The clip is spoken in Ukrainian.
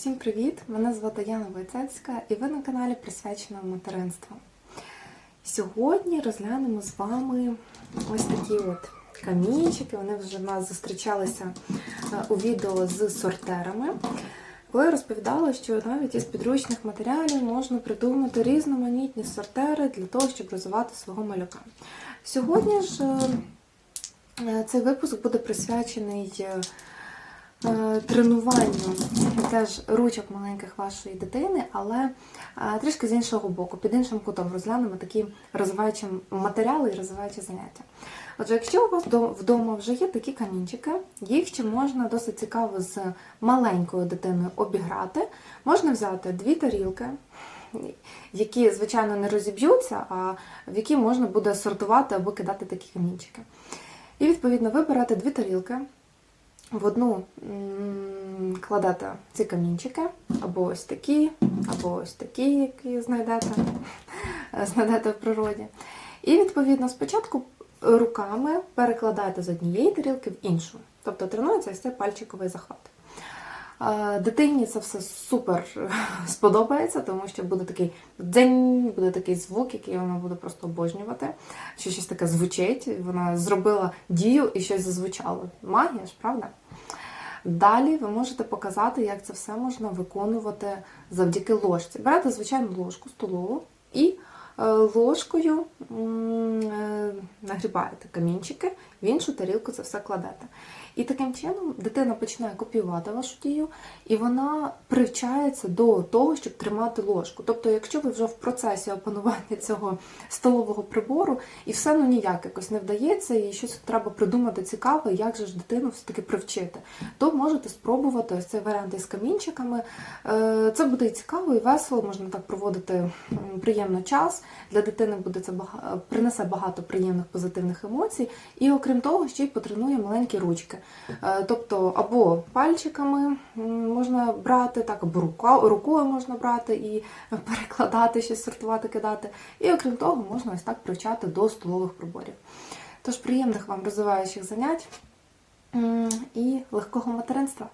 Всім привіт! Мене звати Яна Войцецька і ви на каналі присвяченому материнству. Сьогодні розглянемо з вами ось такі от камінчики. Вони вже в нас зустрічалися е, у відео з сортерами. Коли я розповідала, що навіть із підручних матеріалів можна придумати різноманітні сортери для того, щоб розвивати свого малюка. Сьогодні ж е, е, цей випуск буде присвячений е, е, теж ручок маленьких вашої дитини, але е, трішки з іншого боку, під іншим кутом розглянемо такі розвиваючі матеріали і розвиваючі заняття. Отже, якщо у вас вдома вже є такі камінчики, їх ще можна досить цікаво з маленькою дитиною обіграти. Можна взяти дві тарілки, які, звичайно, не розіб'ються, а в які можна буде сортувати або кидати такі камінчики. І, відповідно, ви берете дві тарілки, в одну кладати ці камінчики, або ось такі, або ось такі, які знайдете, знайдете в природі. І, відповідно, спочатку руками перекладаєте з однієї тарілки в іншу. Тобто тренується ось цей пальчиковий захват. Дитині це все супер сподобається, тому що буде такий дзень, буде такий звук, який вона буде просто обожнювати, що щось таке звучить. Вона зробила дію і щось зазвучало. Магія ж, правда? Далі ви можете показати, як це все можна виконувати завдяки ложці. Берете звичайну ложку столову і ложкою е, нагрібаєте камінчики, в іншу тарілку це все кладете. І таким чином дитина починає копіювати вашу дію, і вона привчається до того, щоб тримати ложку. Тобто, якщо ви вже в процесі опанування цього столового прибору, і все ну ніяк якось не вдається, і щось треба придумати цікаве, як же ж дитину все-таки привчити, то можете спробувати ось цей варіант із камінчиками. Е, Це буде і цікаво, і весело, можна так проводити приємно час. Для дитини буде це бага- принесе багато приємних позитивних емоцій. І окрім того, ще й потренує маленькі ручки. Е, Тобто або пальчиками можна брати, так, або рукою можна брати і перекладати, щось сортувати, кидати. І окрім того, можна ось так привчати до столових приборів. Тож приємних вам розвиваючих занять і легкого материнства.